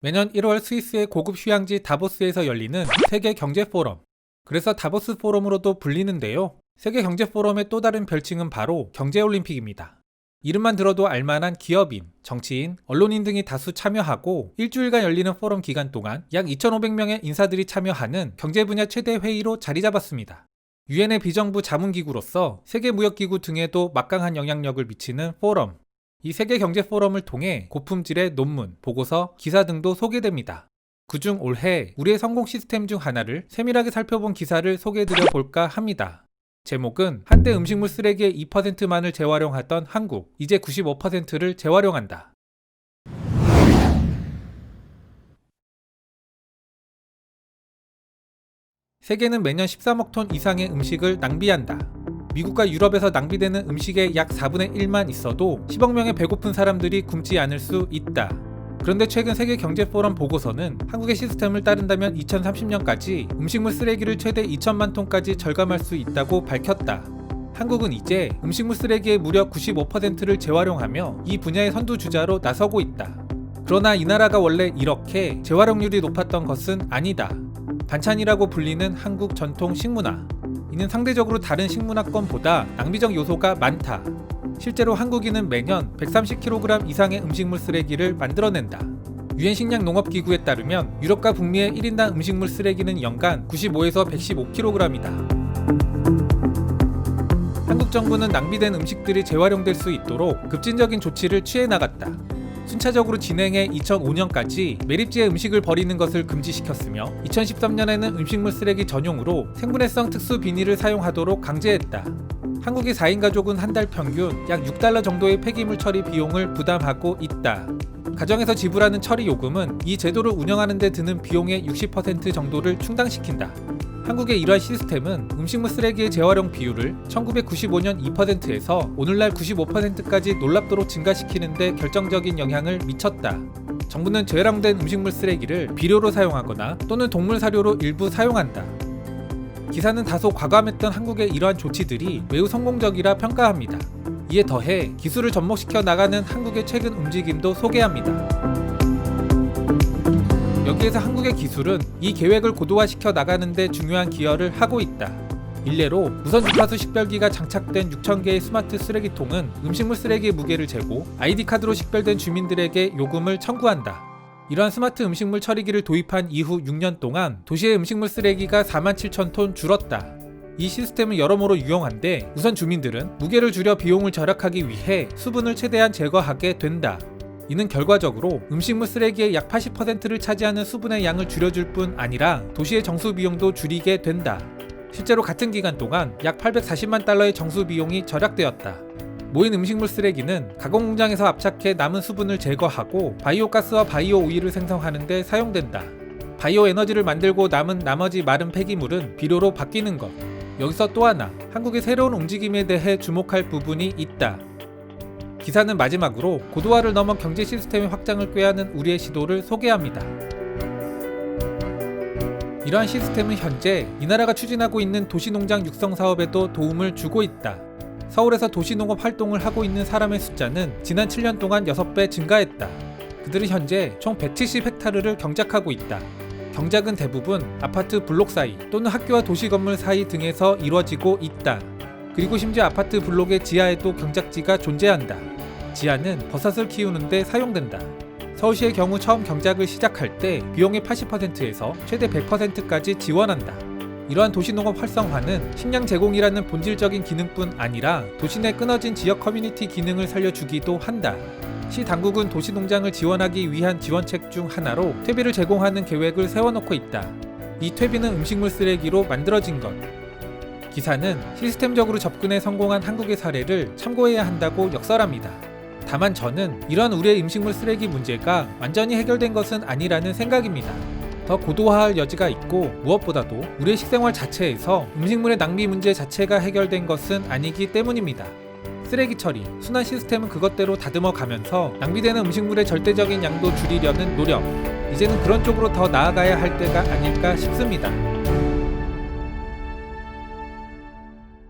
매년 1월 스위스의 고급 휴양지 다보스에서 열리는 세계 경제 포럼. 그래서 다보스 포럼으로도 불리는데요. 세계 경제 포럼의 또 다른 별칭은 바로 경제 올림픽입니다. 이름만 들어도 알만한 기업인, 정치인, 언론인 등이 다수 참여하고 일주일간 열리는 포럼 기간 동안 약 2,500명의 인사들이 참여하는 경제 분야 최대 회의로 자리 잡았습니다. 유엔의 비정부 자문기구로서 세계무역기구 등에도 막강한 영향력을 미치는 포럼. 이 세계 경제 포럼을 통해 고품질의 논문, 보고서, 기사 등도 소개됩니다. 그중 올해 우리의 성공 시스템 중 하나를 세밀하게 살펴본 기사를 소개해드려 볼까 합니다. 제목은 한때 음식물 쓰레기의 2%만을 재활용하던 한국, 이제 95%를 재활용한다. 세계는 매년 13억 톤 이상의 음식을 낭비한다. 미국과 유럽에서 낭비되는 음식의 약 4분의 1만 있어도 10억 명의 배고픈 사람들이 굶지 않을 수 있다. 그런데 최근 세계 경제 포럼 보고서는 한국의 시스템을 따른다면 2030년까지 음식물 쓰레기를 최대 2천만 톤까지 절감할 수 있다고 밝혔다. 한국은 이제 음식물 쓰레기의 무려 95%를 재활용하며 이 분야의 선두주자로 나서고 있다. 그러나 이 나라가 원래 이렇게 재활용률이 높았던 것은 아니다. 반찬이라고 불리는 한국 전통 식문화. 이는 상대적으로 다른 식문화권보다 낭비적 요소가 많다. 실제로 한국인은 매년 130kg 이상의 음식물 쓰레기를 만들어낸다. 유엔 식량 농업 기구에 따르면 유럽과 북미의 1인당 음식물 쓰레기는 연간 95에서 115kg이다. 한국 정부는 낭비된 음식들이 재활용될 수 있도록 급진적인 조치를 취해 나갔다. 순차적으로 진행해 2005년까지 매립지에 음식을 버리는 것을 금지시켰으며 2013년에는 음식물 쓰레기 전용으로 생분해성 특수 비닐을 사용하도록 강제했다. 한국의 4인 가족은 한 달 평균 약 6달러 정도의 폐기물 처리 비용을 부담하고 있다. 가정에서 지불하는 처리 요금은 이 제도를 운영하는 데 드는 비용의 60% 정도를 충당시킨다. 한국의 이러한 시스템은 음식물 쓰레기의 재활용 비율을 1995년 2%에서 오늘날 95%까지 놀랍도록 증가시키는 데 결정적인 영향을 미쳤다. 정부는 재활용된 음식물 쓰레기를 비료로 사용하거나 또는 동물 사료로 일부 사용한다. 기사는 다소 과감했던 한국의 이러한 조치들이 매우 성공적이라 평가합니다. 이에 더해 기술을 접목시켜 나가는 한국의 최근 움직임도 소개합니다. 여기에서 한국의 기술은 이 계획을 고도화시켜 나가는 데 중요한 기여를 하고 있다. 일례로 무선 주파수 식별기가 장착된 6,000개의 스마트 쓰레기통은 음식물 쓰레기의 무게를 재고 아이디 카드로 식별된 주민들에게 요금을 청구한다. 이러한 스마트 음식물 처리기를 도입한 이후 6년 동안 도시의 음식물 쓰레기가 4만 7천 톤 줄었다. 이 시스템은 여러모로 유용한데 우선 주민들은 무게를 줄여 비용을 절약하기 위해 수분을 최대한 제거하게 된다. 이는 결과적으로 음식물 쓰레기의 약 80%를 차지하는 수분의 양을 줄여줄 뿐 아니라 도시의 정수 비용도 줄이게 된다. 실제로 같은 기간 동안 약 840만 달러의 정수 비용이 절약되었다. 모인 음식물 쓰레기는 가공 공장에서 압착해 남은 수분을 제거하고 바이오 가스와 바이오 오일을 생성하는 데 사용된다. 바이오 에너지를 만들고 남은 나머지 마른 폐기물은 비료로 바뀌는 것. 여기서 또 하나 한국의 새로운 움직임에 대해 주목할 부분이 있다. 기사는 마지막으로 고도화를 넘어 경제 시스템의 확장을 꾀하는 우리의 시도를 소개합니다. 이러한 시스템은 현재 이 나라가 추진하고 있는 도시농장 육성 사업에도 도움을 주고 있다. 서울에서 도시농업 활동을 하고 있는 사람의 숫자는 지난 7년 동안 6배 증가했다. 그들은 현재 총 170헥타르를 경작하고 있다. 경작은 대부분 아파트 블록 사이 또는 학교와 도시 건물 사이 등에서 이루어지고 있다. 그리고 심지어 아파트 블록의 지하에도 경작지가 존재한다. 지하는 버섯을 키우는데 사용된다. 서울시의 경우 처음 경작을 시작할 때 비용의 80%에서 최대 100%까지 지원한다. 이러한 도시농업 활성화는 식량 제공이라는 본질적인 기능뿐 아니라 도시 내 끊어진 지역 커뮤니티 기능을 살려주기도 한다. 시 당국은 도시농장을 지원하기 위한 지원책 중 하나로 퇴비를 제공하는 계획을 세워놓고 있다. 이 퇴비는 음식물 쓰레기로 만들어진 것. 기사는 시스템적으로 접근에 성공한 한국의 사례를 참고해야 한다고 역설합니다. 다만 저는 이러한 우리의 음식물 쓰레기 문제가 완전히 해결된 것은 아니라는 생각입니다. 더 고도화할 여지가 있고 무엇보다도 우리의 식생활 자체에서 음식물의 낭비 문제 자체가 해결된 것은 아니기 때문입니다. 쓰레기 처리, 순환 시스템은 그것대로 다듬어 가면서 낭비되는 음식물의 절대적인 양도 줄이려는 노력, 이제는 그런 쪽으로 더 나아가야 할 때가 아닐까 싶습니다.